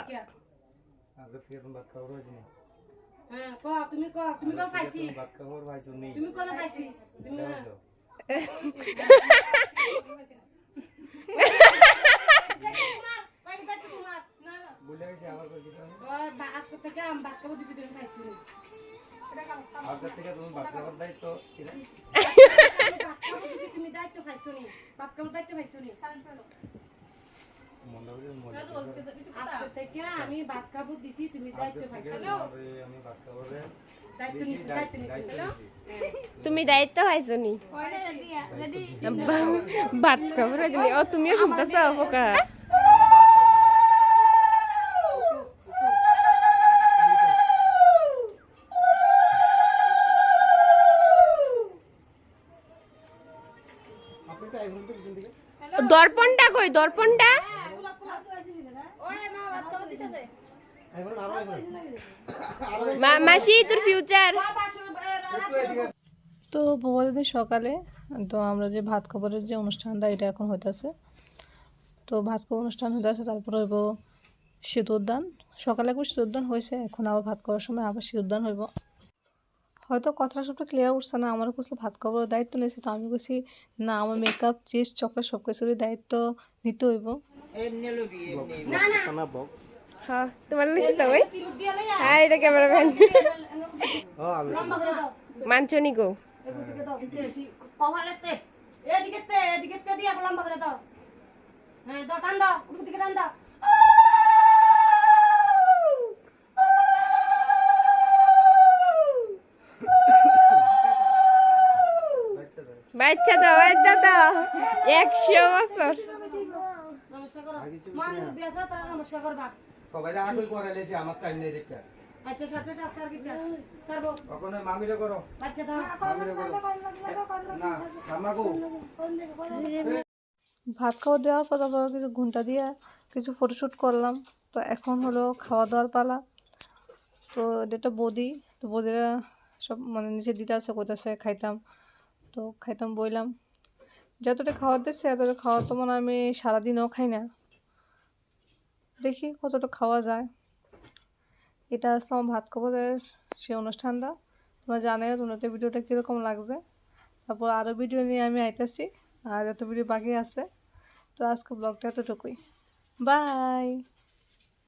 আজকে থেকে তুমি ভাত খাবার হয়েছে না। হ্যাঁ ক তুমি ক তুমি ক খাইছি? ভাত খাবার হয়েছে নি। তুমি কোন খাইছি? তুমি খাইছো কয়টা খাইছি? তোমার বলে গেছি আমার করে দিতে হবে। আজকে থেকে আমি ভাত খাব দিছি তুমি খাইছি। আজকে থেকে তুমি ভাত খাবার দায়িত্ব তুমি দায়িত্ব খাইছো নি? ভাত খাব দায়িত্ব খাইছো নি মনে হবে যে মনে করছে। আজকে থেকে আমি ভাত খাব দিছি তুমি দায়িত্ব খাবারে দায়িত্ব দিছি, নিছি দায়িত্ব দায়িত্ব নিছি। নিছি। তুমি দায়িত্ব পাইছো নি? ভাত ও তুমিও শুনতেছ পোকা দিকে। দর্পণটা কই? দর্পণটা? মাসি তোর ফিউচার তো দিন সকালে তো আমরা যে ভাত খাবারের যে অনুষ্ঠানটা এটা এখন হইতাছে। তো ভাত খাবার অনুষ্ঠান হইতাছে তারপরে হইব শীতোদ্যান সকালে একবার শীতোদ্যান হয়েছে এখন আবার ভাত খাওয়ার সময় আবার শীতোদ্যান হইব। হয়তো কথাটা সবটা ক্লিয়ার উঠছে না আমার কাছে ভাত খাবারের দায়িত্ব নিয়েছে তো আমি বলছি না আমার মেকআপ চিপস চকলেট সব কিছুরই দায়িত্ব নিতে হইব। হ্যাঁ তো হ্যাঁ এদিকে তে তে বাচ্চা বাচ্চা দাও। একশো বছর। নমস্কার নমস্কার সবাই করে লেছি আমার টাইম নেই দেখতে। আচ্ছা সাথে সাথে আর কিটা করব মামিরে করো। বাচ্চা দাও। মামিরে করো। না আমাকো ভাত খাওয়া দেওয়ার পর তারপর কিছু ঘুমটা দিয়ে কিছু ফটোশ্যুট করলাম। তো এখন হলো খাওয়া দাওয়ার পালা। তো এটা বদি তো বদিরা সব মানে নিচে দিতে আছে কইতাছে খাইতাম। তো খাইতাম বইলাম। যতটা খাওয়া দিচ্ছে এতটা খাওয়া তো মানে আমি সারাদিনও খাই না। দেখি কতটা খাওয়া যায়। এটা আসলে আমার ভাত খবরের সেই অনুষ্ঠানটা। তোমরা জানে তোমাদের ভিডিওটা কীরকম লাগছে। তারপর আরও ভিডিও নিয়ে আমি আইতেছি, আর যত ভিডিও বাকি আছে। তো আজকে ব্লগটা এতটুকুই। বাই!